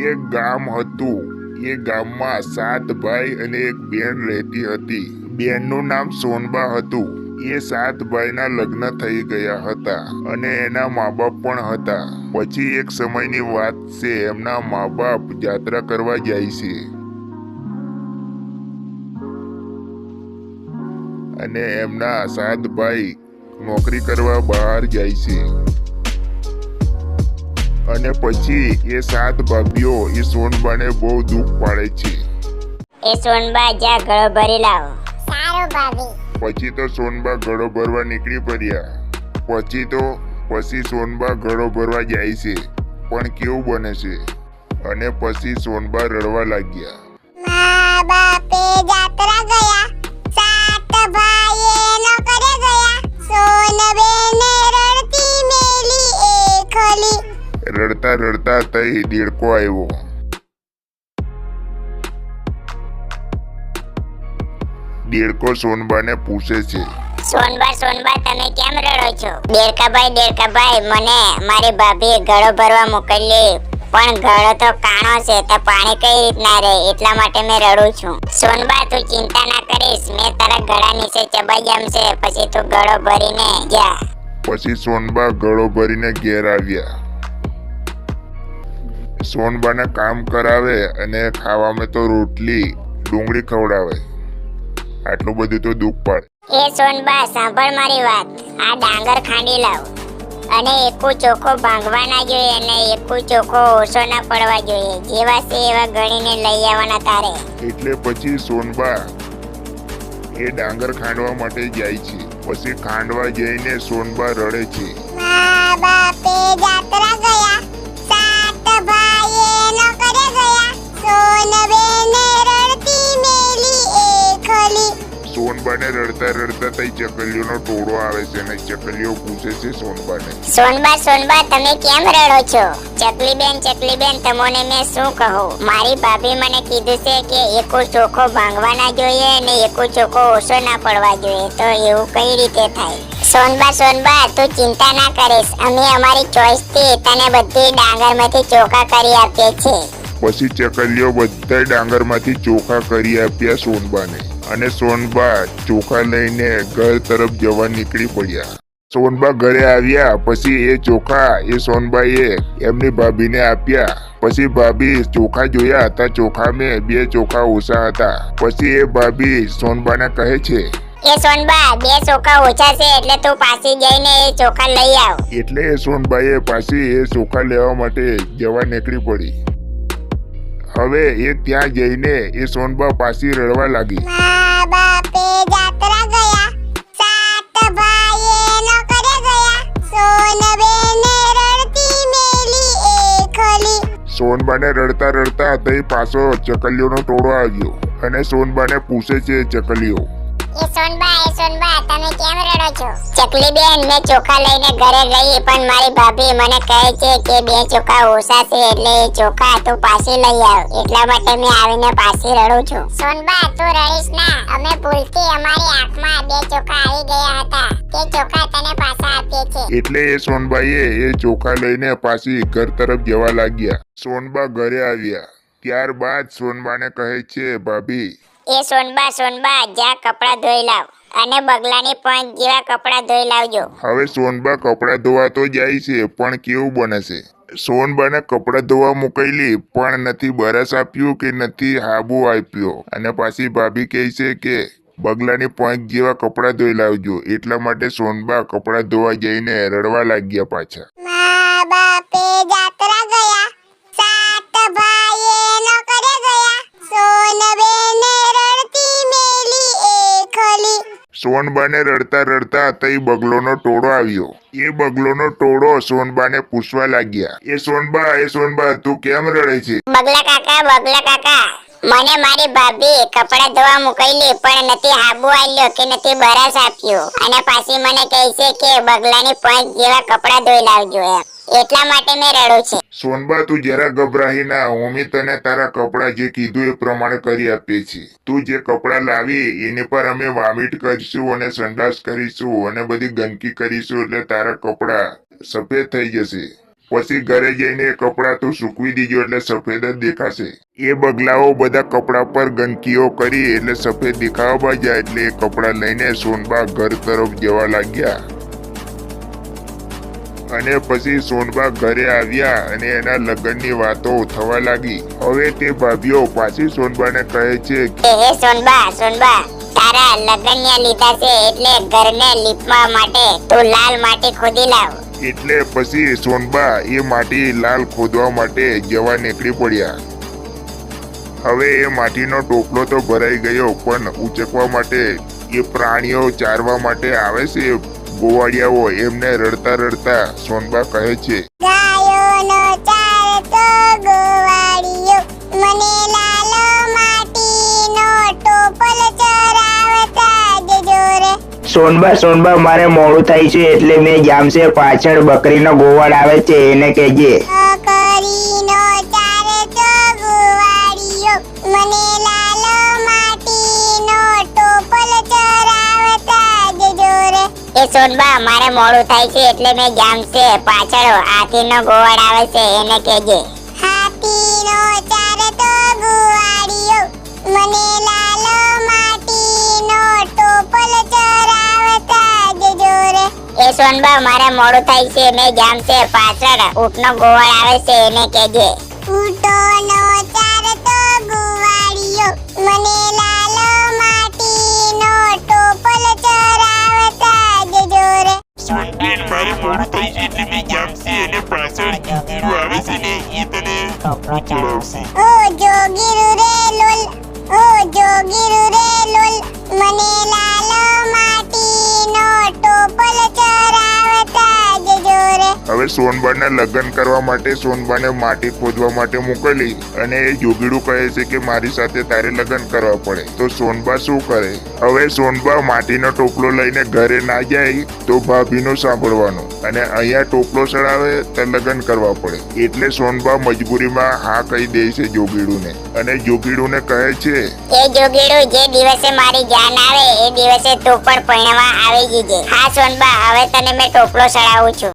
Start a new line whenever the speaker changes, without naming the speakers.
એક ગામ હતું. એ ગામમાં સાત ભાઈ અને એક બેન રહેતી હતી. બેનનું નામ સોનબા હતું. એ સાત ભાઈના લગ્ન થઈ ગયા હતા અને એના મા બાપ પણ હતા. પછી એક સમયની વાત છે, એમના મા બાપ યાત્રા કરવા જાય છે. અને એમના સાત ભાઈ નોકરી કરવા બહાર જાય છે. અને પછી એ સાત ભાભીઓ એ સોનબાને બહુ દુઃખ પાડે છે.
એ સોનબા જા ગળો ભરી લાવો.
સારું ભાભી.
પછી તો સોનબા ગળો ભરવા નીકળી પડ્યા. પછી તો પછી સોનબા ગળો ભરવા જાય છે. પણ કેવું બને છે? અને પછી સોનબા રડવા લાગ્યા.
મા બાપે જાત્રા ગયા. સાત ભાઈએ નોકરે ગયા. સોનબેને રડતા
રડતા તઈ દેડકો આવ્યો. દેડકો સોનબાને પૂછે છે
સોનબા સોનબા તમે કેમ રડો છો? દેડકાભાઈ દેડકાભાઈ મને મારી ભાભી ગળો ભરવા મોકલી પણ ગળો તો કાણો છે તો પાણી કઈ રીતના રહે? એટલા માટે મેં રડું છું. સોનબા તું ચિંતા ના કરીશ. મેં તારા ગળા નીચે ચબાઈ જમશે પછી તું ગળો ભરીને જા
પછી સોનબા ગળો ભરીને ઘેર આવ્યા. સોનબાને કામ કરાવે અને ખાવામાં તો રોટલી ડુંગળી ખવડાવે. આટલું બધું તો દુઃખ પડે.
એ સોનબા સાંભળ મારી વાત. આ ડાંગર ખાંડી લાવ. અને એકુ ચોખ્ખો ભાંગવા ના જોઈએ અને એકુ ચોખ્ખો ઓછો ના પડવા જોઈએ. જેવા છે એવા ગણીને લઈ આવવાના તારે.
એટલે પછી સોનબા એ ડાંગર ખાંડવા માટે જાય છે. પછી ખાંડવા જઈને સોનબા રડે છે.
મા બાપે જાત્રા ગયા. સોનબેને રડતી
રડતા તઈ ચકલીઓનો ટોળો આવે છે અને ચકલીઓ પૂછે છે સોનબાને
સોનબા સોનબા તમે કેમ રડો છો? ચકલી બેન ચકલી બેન તમોને મેં શું કહું? મારી ભાભી મને કીધું છે કે એકો ચોખો ભાંગવા ના જોઈએ અને એકો ચોખ્ખો ઓછો ના પડવા જોઈએ. તો એવું કઈ રીતે થાય? સોનબા સોનબા તું ચિંતા ના કરીશ. અમે અમારી ચોઈસથી તને બધી ડાંગરમાંથી ચોખા કરી આપીએ છીએ.
પછી ચકલીઓ બધા ડાંગરમાંથી ચોખા કરી આપ્યા સોનબાને. અને સોનબા ચોખા લઈને ઘર તરફ જવા નીકળી પડ્યા. સોનબા ઘરે આવ્યા પછી એ ચોખા એ સોનબાએ એમની ભાભીને આપ્યા. પછી ભાભી ચોખા જોયા હતા ચોખા મેં બે ચોખા ઓછા હતા. પછી એ ભાભી સોનબાને કહે છે
એ સોનબા બે ચોખા ઓછા છે એટલે તું પાછી જઈને એ ચોખા લઈ આવ.
એટલે એ સોનબાઈએ પાછી એ ચોખા લેવા માટે જવા નીકળી પડી. હવે એ ત્યાં જઈને એ સોનબા પાછી રડવા લાગી.
મા બાપે જાત્રા ગયા સાત ભાઈએ નોકરે ગયા સોનબેને રડતી મેલી એકલી
સોનબાને રડતા રડતા તઈ પાછો ચકલીઓનો ટોળો આવ્યો અને સોનબાને પૂછે છે ચકલીઓ
એ સોનબા એ સોનબા, તમે કેમ રડો છો? ચકલી બેન, મેં ચોખા લઈને ઘરે ગઈ, પણ મારી ભાભી મને કહે છે કે બે ચોખા ઓછા છે, એટલે એ ચોખા તું પાછી લઈ આવ. એટલા માટે મેં આવીને પાછી રડું છું. સોનબા, તું રડીશ ના. અમે ભૂલથી અમારી આંખમાં બે ચોખા આવી ગયા હતા. તે ચોખા તને પાછા આપીએ છે.
એટલે એ સોનબાઈએ એ ચોખા લઈને પાછી ઘર તરફ જવા લાગ્યા. સોનબા ઘરે આવ્યા. ત્યારબાદ સોનબાને કહે છે, ભાભી
એ સોનબા સોનબા જા કપડા ધોઈ લાવ અને બગલાની પંચ જેવા કપડા ધોઈ લાવજો.
હવે સોનબા કપડાં ધોવા તો જાય છે, પણ કેવું બને છે? સોનબાને કપડાં ધોવા મોકલી, પણ નથી બરસ આપ્યું કે નથી હાબુ આપ્યો? અને પાછી ભાભી કહે છે કે, બગલાની પોઈન્ટ જેવા કપડાં ધોઈ લાવજો, એટલા માટે સોનબા કપડાં ધોવા જઈને રડવા લાગ્યા પાછા.
સોનબાને રડતા
રડતા તઈ બગલોનો ટોળો આવ્યો. એ બગલોનો ટોળો સોનબાને પૂછવા લાગ્યા. એ સોનબા એ સોનબા, તું કેમ રડે છે?
બગલા કાકા બગલા કાકા, મને મારી ભાભી કપડા ધોવા મોકલી પણ નથી હાબુ આલ્યો કે નથી બરાસ આપ્યો. અને પાછી મને કહે છે કે બગલાની પાંચ જેવા કપડા ધોઈ લાવજો એમ. એટલા માટે મેં રડું છે.
સોનબા, તું જરા ગભરાહી ના. ઓમી તને તારા કપડા જે કીધું એ પ્રમાણે કરી આપીએ છીએ તું જે કપડા લાવી, એની પર અમે વામિટ કરીશું અને સંડાસ કરીશું અને બધી ગંદકી કરીશું એટલે તારા કપડા સફેદ થઈ જશે. પછી ઘરે જઈને કપડાં તું સૂકવી દીજો એટલે સફેદ જ દેખાશે. એ બગલાઓ બધા કપડા પર ગંદકીઓ કરી એટલે સફેદ દેખાવા જાય એટલે એ કપડા લઈને સોનબા ઘર તરફ જવા લાગ્યા. અને પછી સોનબા ઘરે આવ્યા અને એના લગ્નની વાતો થવા લાગી. હવે તે ભાભીઓ પાછી સોનબાને કહે છે
કે હે સોનબા સોનબા તારા લગન્યા લીધા છે એટલે ઘરને લીપવા માટે તું લાલ માટી ખોદી લાવ.
એટલે પછી સોનબા એ માટી લાલ ખોદવા માટે જવા નીકળી પડ્યા. હવે એ માટીનો ટોપલો તો ભરાઈ ગયો પણ ઉચકવા માટે એ પ્રાણીઓ ચારવા માટે આવે છે. ગોવાળિયાઓ એમને રડતા રડતા સોનબા કહે છે
ગાયોનો ચાર ગોવાળિયો મને લાલો માટીનો ટોપલ ચરાવતા જજો રે.
સોનબા સોનબા મારે મોડું થાય છે એટલે મેં જામશે પાછળ બકરીનો ગોવાળ આવે છે એને કહેજે.
બકરીનો ચાર તો ગોવાળિયો મને લાલો
એ સોનબા મારે મોડું થાય છે એટલે મેં જામશે પાછળ હાથીનો ગોવાળ આવે છે એને કહેજે.
હાથીનો ચાર તો મને લાલો માટીનો ટોપલ ચરાવતા જજો રે.
એ સોનબા મારે મોડું થાય છે મેં જામશે પાછળ ઊંટનો ગોવાળ આવે છે એને કહેજે.
ઊંટોનો
તને ચડાવશે
ઓ જોગીરુ રે લોલ ઓ જોગીરુ રે લોલ મને લાલો માટીનો
હવે સોનબાને લગ્ન કરવા માટે સોનબાને માટી ખોદવા માટે મોકલી અને એ જોગીડું કહે છે કે મારી સાથે તારે લગ્ન કરવા પડે. તો સોનબા શું કરે? હવે સોનબા માટીનો ટોપલો લઈને ઘરે ના જાય તો ભાભીનું સાંભળવાનું. અને અહીંયા ટોપલો ચડાવે તો લગ્ન કરવા પડે. એટલે સોનબા મજબૂરીમાં હા કહી દે છે જોગીડુને. અને જોગીડુને કહે છે
એ જોગીડું જે દિવસે મારી જાન આવે એ દિવસે તું પણ પરણવા આવી જજે. હા સોનબા હવે તને મેં ટોપલો ચડાવું છું.